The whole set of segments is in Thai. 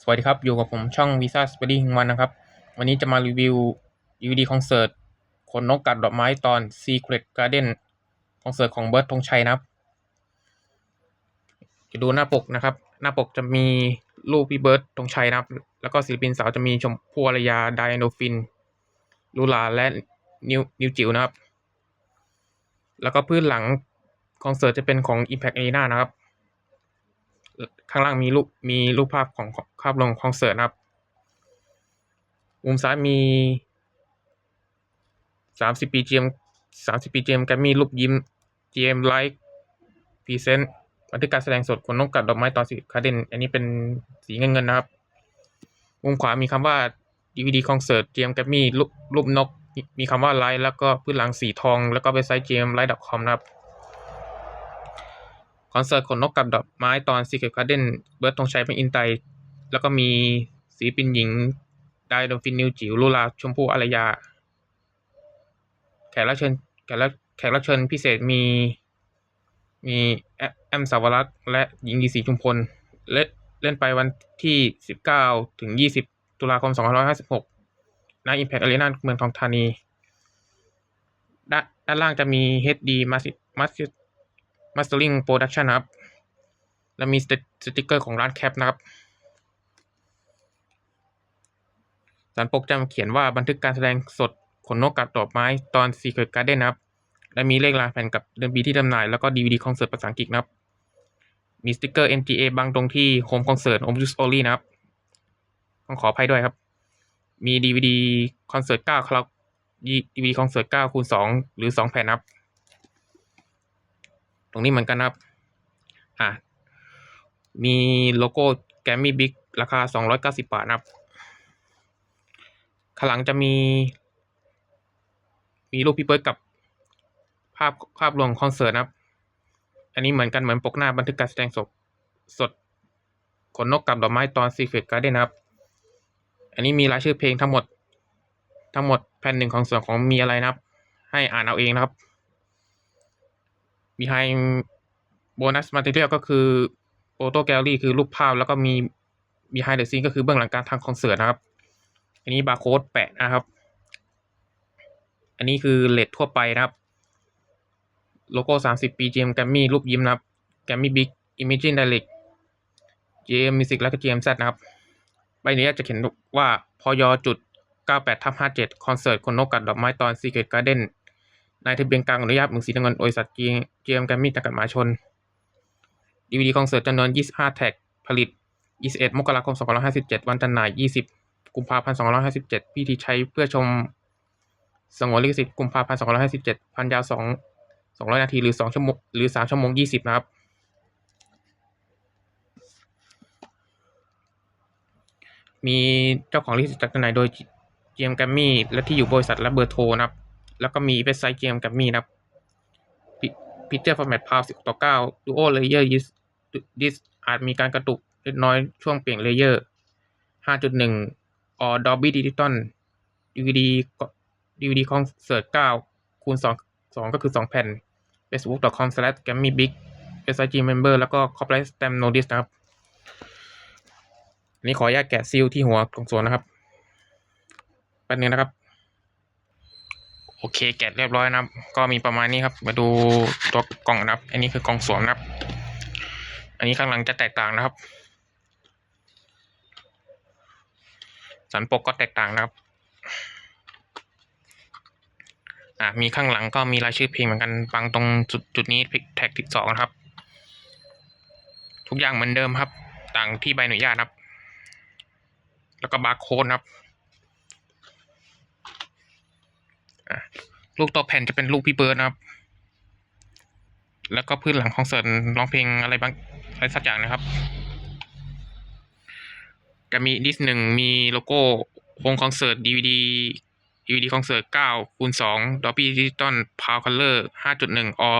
สวัสดีครับ อยู่กับผมช่อง Visa s p e d y ของวันนะครับ วันนี้จะมารีวิว DVD คอนเสิร์ตขนนกกัดดอกไม้ตอน Secret Garden คอนเสิร์ตของเบิร์ดธงชัยนะครับ จะดูหน้าปกนะครับ หน้าปกจะมีรูปพี่เบิร์ดธงชัยนะครับ แล้วก็ศิลปินสาวจะมีชมพู่อารยาไดโนฟิน ลูลาและนิวนิวจิ๋วนะครับ แล้วก็พื้นหลังคอนเสิร์ตจะเป็นของ Impact Arena นะครับ ข้างล่างมีรูปมีรูปภาพของภาพลงคอนเสิร์ตนะครับ มุมซ้ายมีสามสิบปีเจมสามสิบปีเจมแกมมี่รูปยิ้มเจมไลค์พรีเซนต์บันทึกการแสดงสดคนนกกัดดอกไม้ตอนสิคาเดนอันนี้เป็นสีเงินเงินนะครับ มุมขวามีคำว่า DVD คอนเสิร์ตเจมแกมมี่รูปรูปนก มีคำว่าไลค์แล้วก็พื้นหลังสีทอง แล้วก็เว็บไซต์ gmlight.com นะครับ คอนเสิร์ตขนนกกับดอกไม้ตอน Secret Garden เบิร์ดธงชัยเป็นอินไต แล้วก็มีศิลปินหญิงไดโดฟินนิวจิ๋วลูลาชมพู่อารยา แขกรับเชิญแขกรับแขกรับเชิญพิเศษมี มีแอมสาวรักษ์และหญิงดีศรีชุมพลเล่นเล่นไปวันที่ 19 ถึง 20 ตุลาคม 2556ณ Impact Arena เมืองทองธานี ด้านล่างจะมี HD Master Master Mastering Production นะครับ และมีสติกเกอร์ของร้านแคปนะครับสันปกจะเขียนว่าบันทึกการแสดงสดขนนกกับดอกไม้ตอน Secret Garden นะครับ และมีเลขลายแผ่นกับเดือนปีที่จำหน่าย แล้วก็ DVD คอนเสิร์ตภาษาอังกฤษนะครับ มีสติกเกอร์ NGA บางตรงที่ Home Concert Home Use Only นะครับ ต้องขออภัยด้วยครับ มี DVD คอนเสิร์ต9ครับ DVD คอนเสิร์ต9คูณ2หรือ 2 แผ่นนะครับ รงนี้เหมือนกันนะครับ อ่ามีโลโก้แกมมี่บิ๊กราคา 290 บาทนะครับ ข้างหลังจะมี มีรูปพี่เบิร์ดกับภาพภาพรวมคอนเสิร์ตนะครับ อันนี้เหมือนกันเหมือนปกหน้าบันทึกการแสดงสดสดขนนกกับดอกไม้ตอน Secret Garden นะครับ อันนี้มีรายชื่อเพลงทั้งหมด ทั้งหมดแผ่นหนึ่งของส่วนของมีอะไรนะครับ ให้อ่านเอาเองนะครับ behind bonus material ก็คือ photo gallery คือรูปภาพ แล้วก็มี behind the scene ก็คือเบื้องหลังการทำคอนเสิร์ตนะครับ อันนี้บาร์โค้ดแปะนะครับ อันนี้คือเลททั่วไปนะครับ โลโก้ 30 ปี GM Grammy รูปยิ้มนะครับ Grammy Big Imagine Direct GM Music แล้วก็ GM Z นะครับ ใบนี้จะเขียนว่าพยจุด98ทับ57คอนเสิร์ตคนนกกัดดอกไม้ตอน Secret Garden นายทะเบียนกลางอนุญาตเมืองสีน้ำเงินบริษัท GM Grammy จำกัดมหาชน DVD คอนเสิร์ตจำนวน 25 แท็ก ผลิต 21 มกราคม 2557 วันจำหน่าย 20 กุมภาพันธ์ 2557 พิธีใช้เพื่อชมสงวนลิขสิทธิ์กุมภาพันธ์ 2557 พันยาว 2 200 นาที หรือ 2 ชั่วโมง หรือ 3 ชั่วโมง 20 นะครับ มีเจ้าของลิขสิทธิ์จำหน่ายโดย GM Grammy และที่อยู่บริษัทและเบอร์โทรนะครับ แล้วก็มีเว็บไซต์เกมกับมีนะพิเจอร์ฟอร์แมตพาวสิบต่อเก้าดูโอเลเยอร์ยิสดิสอาจมีการกระตุกเล็กน้อยช่วงเปลี่ยนเลเยอร์ห้าจุดหนึ่งออดอบบี้ดิจิตอลดีวีดีดีวีดีคอนเสิร์ตเก้าคูณสองสองก็คือสองแผ่นคอนเสิร์ตแกมมี่บิ๊กเว็บไซต์จีเมมเบอร์แล้วก็คอปไลท์สเ stamp notice นะครับนี่ขออนุญาตแกะซีลที่หัวของสวนนะครับแป๊บนึงนะครับ โอเคแกะเรียบร้อยนะครับ ก็มีประมาณนี้ครับ มาดูตัวกล่องนะครับ อันนี้คือกล่องสวมนะครับ อันนี้ข้างหลังจะแตกต่างนะครับ สันปกก็แตกต่างนะครับ อ่ามีข้างหลังก็มีรายชื่อเพลงเหมือนกันบางตรงจุดจุดนี้แท็กที่สองนะครับ ทุกอย่างเหมือนเดิมครับ ต่างที่ใบอนุญาตครับ แล้วก็บาร์โค้ดครับ ลูกตัวแผ่นจะเป็นลูกพี่เบิร์ดนะครับ แล้วก็พื้นหลังของเสิร์นร้องเพลงอะไรบางอะไรสักอย่างนะครับ จะมีดิสหนึ่งมีโลโก้วงคอนเสิร์ตดีวีดีดีวีดีคอนเสิร์ตเก้าคูณสองดอปปี้ดิจิตอลพาวเวอร์คัลเลอร์ห้าจุดหนึ่งออ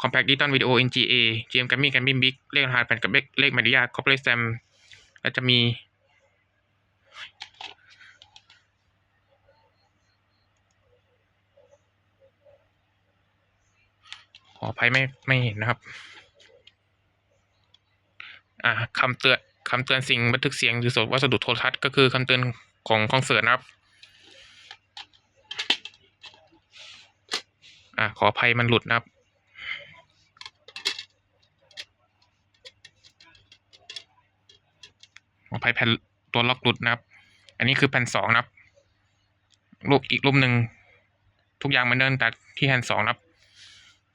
คอมแพคดิจิตอลวิดีโอเอ็นจีเอจีเอ็มแกมมี่แกมมี่บิ๊กเลขรหัสแผ่นกับเลขเลขมาริยาคอปเปอร์สแตมแล้วจะมี ออภัยไม่ไม่เห็นนะครับ อ่าคำเตือนคำเตือนสิ่งบันทึกเสียงหรือสดวัสดุโทรทัศน์ก็คือคำเตือนของคอนเสิร์ตนะครับ อะขออภัยมันหลุดนะครับขออภัยแผ่นตัวล็อกหลุดนะครับ อันนี้คือแผ่นสองนะครับ รูปอีกรูปหนึ่งทุกอย่างมือนเดิมแต่ที่แผ่นสองนะครับ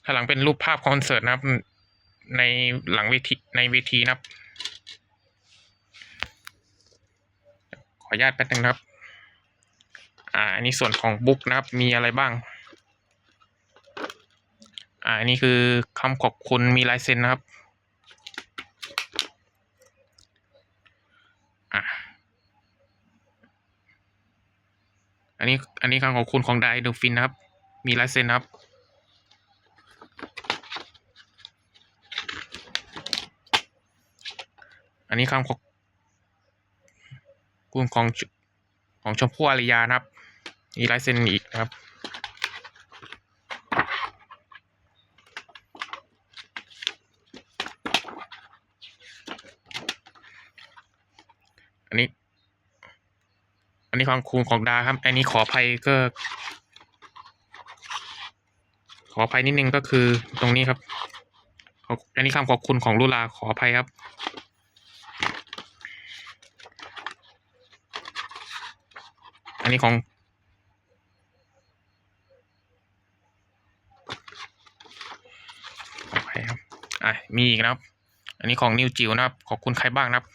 ข้างหลังเป็นรูปภาพคอนเสิร์ตนะครับ ในหลังเวทีในเวทีนะครับ ขออนุญาตแป๊บนึงนะครับ อ่าอันนี้ส่วนของบุ๊กนะครับ มีอะไรบ้าง อ่าอันนี้คือคำขอบคุณมีลายเซ็นนะครับอะอันนี้อันนี้คำขอบคุณของไดดูฟินนะครับ มีลายเซ็นนะครับ นนี้คำขอบคุณของของชมพู่อารยานะครับ มีลายเซ็นอีกนะครับอันนี้ อันนี้ความคูณของดาครับ อันนี้ขออภัยก็ ขออภัยนิดนึงก็คือตรงนี้ครับขออันนี้คำขอบคุณของลุลาขออภัยครับ อันนี้ของขออภัยครับอะมีอีกนะครับ อันนี้ของนิวจิวนะครับ ขอบคุณใครบ้างนะครับ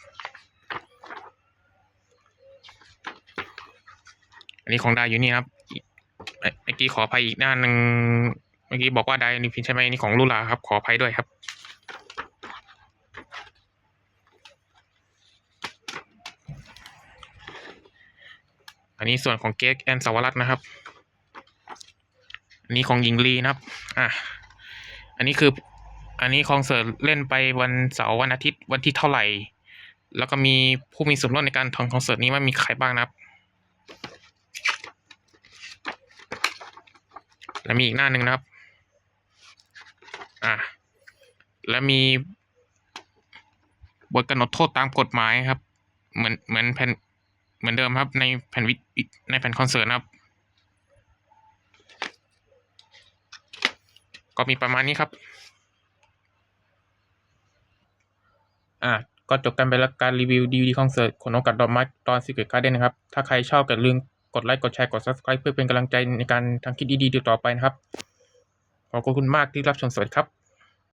อันนี้ของดาอยู่นี่นะครับเมื่อกี้ขออภัยอีกหน้าหนึ่งเมื่อกี้บอกว่าไดนิฟินใช่ไหมอันนี้ของลุลาครับ ขออภัยด้วยครับ อันนี้ส่วนของเก๊กแอนสวรัตน์นะครับ อันนี้ของหญิงลีนะครับ อะ อันนี้คือ อันนี้คอนเสิร์ตเล่นไปวันเสาร์วันอาทิตย์วันที่เท่าไหร่ แล้วก็มีผู้มีส่วนร่วมในการทำคอนเสิร์ตนี้ว่ามีใครบ้างนะครับ แล้วมีอีกหน้าหนึ่งนะครับ อะ แล้วมีบทกำหนดโทษตามกฎหมายครับ เหมือนเหมือนแผ่น เหมือนเดิมครับในแผ่นวิในแผ่นคอนเสิร์ตนะครับ ก็มีประมาณนี้ครับ อะก็จบกันไปแล้วการรีวิวดีวดีคอนเสิร์ตขนนกกัดดอกไม้ตอนสิเกตการ์เด้นนะครับ ถ้าใครชอบก็ลืมกดไลค์กดแชร์กด subscribe เพื่อเป็นกำลังใจในการทำคลิปดีๆต่อไปนะครับ ขอบคุณมากที่รับชมสวัสดีครับ